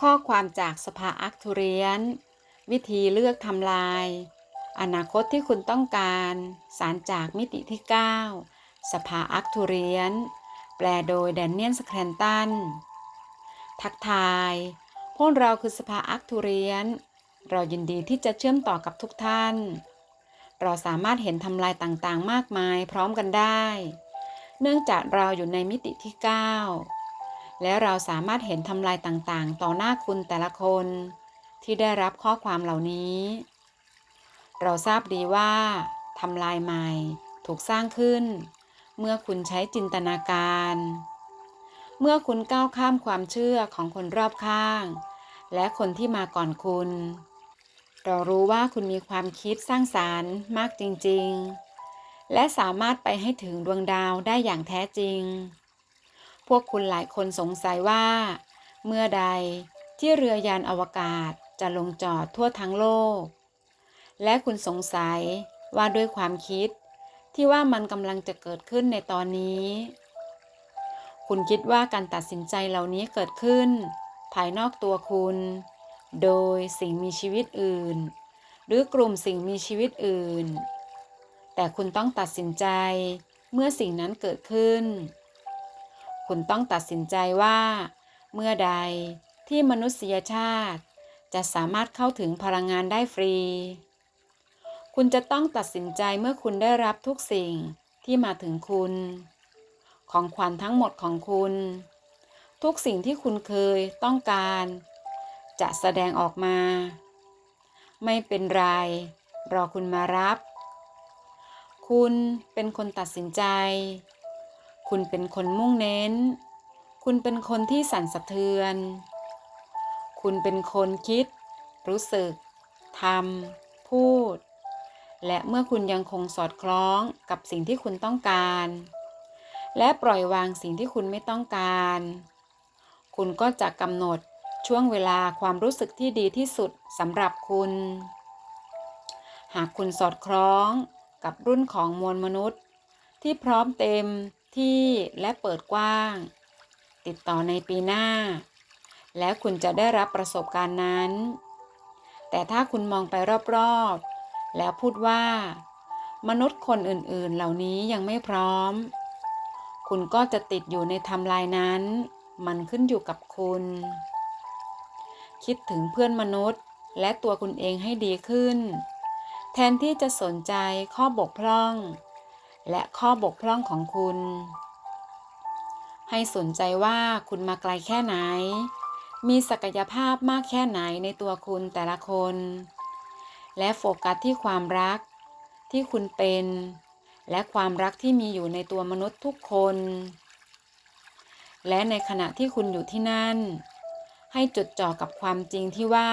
ข้อความจากสภาอักทุเรียน วิธีเลือกทำลาย อนาคตที่คุณต้องการ สารจากมิติที่ 9 สภาอักทุเรียน แปลโดยแดนเนียนสแครนตัน ทักทาย พวกเราคือสภาอักทุเรียน เรายินดีที่จะเชื่อมต่อกับทุกท่าน เราสามารถเห็นทำลายต่างๆ มากมายพร้อมกันได้ เนื่องจากเราอยู่ในมิติที่ 9 และเราสามารถเห็นทำลายต่างๆ ต่อหน้าคุณแต่ละคน ที่ได้รับข้อความเหล่านี้ เราทราบดีว่าทำลายใหม่ถูกสร้างขึ้น เมื่อคุณใช้จินตนาการ เมื่อคุณก้าวข้ามความเชื่อของคนรอบข้าง และคนที่มาก่อนคุณ เรารู้ว่าคุณมีความคิดสร้างสารรค์มากจริงๆ และสามารถไปให้ถึงดวงดาวได้อย่างแท้จริง พวกคุณหลายคนสงสัยว่า เมื่อใดที่เรือยานอวกาศจะลงจอดทั่วทั้งโลก และคุณสงสัยว่าด้วยความคิดที่ว่ามันกำลังจะเกิดขึ้นในตอนนี้ คุณคิดว่าการตัดสินใจเหล่านี้เกิดขึ้น ภายนอกตัวคุณ โดยสิ่งมีชีวิตอื่น หรือกลุ่มสิ่งมีชีวิตอื่น แต่คุณต้องตัดสินใจเมื่อสิ่งนั้นเกิดขึ้น คุณต้องตัดสินใจว่า เมื่อใดที่มนุษยชาติ จะสามารถเข้าถึงพลังงานได้ฟรี คุณจะต้องตัดสินใจเมื่อคุณได้รับทุกสิ่งที่มาถึงคุณ ของขวัญทั้งหมดของคุณ ทุกสิ่งที่คุณเคยต้องการ จะแสดงออกมา ไม่เป็นไร รอคุณมารับ คุณเป็นคนตัดสินใจ คุณเป็นคนมุ่งเน้น คุณเป็นคนที่สั่นสะเทือน คุณเป็นคนคิด รู้สึกทำพูด และเมื่อคุณยังคงสอดคล้องกับสิ่งที่คุณต้องการ และปล่อยวางสิ่งที่คุณไม่ต้องการ คุณก็จะกำหนดช่วงเวลาความรู้สึกที่ดีที่สุดสำหรับคุณ หากคุณสอดคล้องกับรุ่นของมวลมนุษย์ ที่พร้อมเต็ม ที่และเปิดกว้าง ติดต่อในปีหน้า แล้วคุณจะได้รับประสบการณ์นั้น แต่ถ้าคุณมองไปรอบๆ แล้วพูดว่า มนุษย์คนอื่นๆ เหล่านี้ยังไม่พร้อม คุณก็จะติดอยู่ในทำลายนั้น มันขึ้นอยู่กับคุณ คิดถึงเพื่อนมนุษย์และตัวคุณเองให้ดีขึ้น แทนที่จะสนใจข้อบกพร่อง และข้อบกพร่องของคุณ ให้สนใจว่าคุณมาไกลแค่ไหน มีศักยภาพมากแค่ไหนในตัวคุณแต่ละคน และโฟกัสที่ความรักที่คุณเป็น และความรักที่มีอยู่ในตัวมนุษย์ทุกคน และในขณะที่คุณอยู่ที่นั่น ให้จดจ่อกับความจริงที่ว่า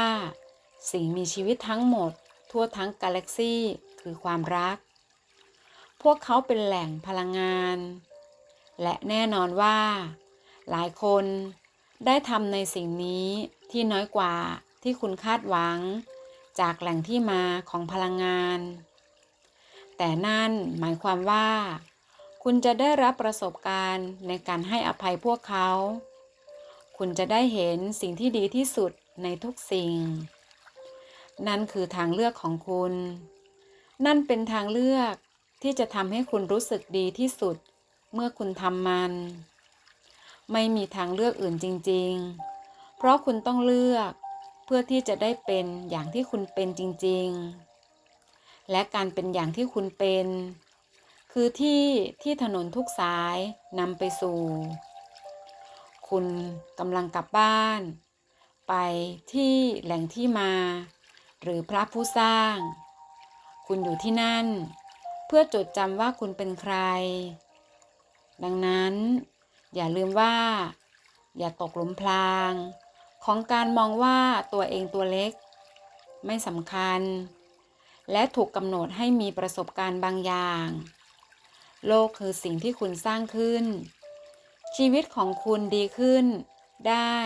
สิ่งมีชีวิตทั้งหมด ทั่วทั้งกาแล็กซี่คือความรัก พวกเขาเป็นแหล่งพลังงาน และแน่นอนว่า หลายคนได้ทำในสิ่งนี้ที่น้อยกว่าที่คุณคาดหวัง จากแหล่งที่มาของพลังงาน แต่นั่นหมายความว่า คุณจะได้รับประสบการณ์ในการให้อภัยพวกเขา คุณจะได้เห็นสิ่งที่ดีที่สุดในทุกสิ่ง นั่นคือทางเลือกของคุณ นั่นเป็นทางเลือก ที่จะทำให้คุณรู้สึกดีที่สุด เมื่อคุณทำมัน ไม่มีทางเลือกอื่นจริง ๆ เพราะคุณต้องเลือกเพื่อที่จะได้เป็นอย่างที่คุณเป็นจริง ๆ และการเป็นอย่างที่คุณเป็น คือที่ที่ถนนทุกสายนำไปสู่ คุณกำลังกลับบ้าน ไปที่แหล่งที่มา หรือพระผู้สร้าง คุณอยู่ที่นั่น เพื่อจดจำว่าคุณเป็นใคร ดังนั้น อย่าลืมว่า อย่าตกหลุมพราง ของการมองว่าตัวเองตัวเล็ก ไม่สำคัญ และถูกกำหนดให้มีประสบการณ์บางอย่าง โลกคือสิ่งที่คุณสร้างขึ้น ชีวิตของคุณดีขึ้นได้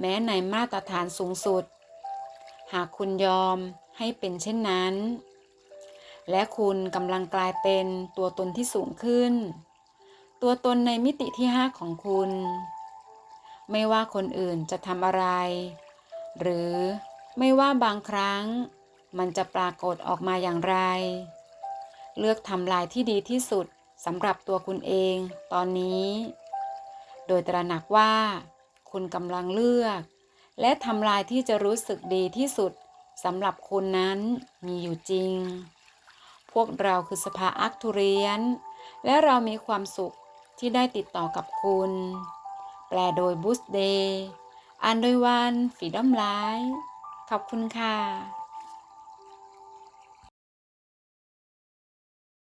แม้ในมาตรฐานสูงสุด หากคุณยอมให้เป็นเช่นนั้น และคุณกำลังกลายเป็นตัวตนที่สูงขึ้น ตัวตนในมิติที่5ของคุณ ไม่ว่าคนอื่นจะทำอะไร หรือไม่ว่าบางครั้ง มันจะปรากฏออกมาอย่างไร เลือกทำลายที่ดีที่สุดสำหรับตัวคุณเองตอนนี้ โดยตระหนักว่า คุณกำลังเลือก และทำลายที่จะรู้สึกดีที่สุดสำหรับคุณนั้นมีอยู่จริง วกเราคือสภาอักทุเรียน และเรามีความสุขที่ได้ติดต่อกับคุณ แปลโดยบูสเดย์อ่านโดยวันฟีดอมไลท์ขอบคุณค่ะ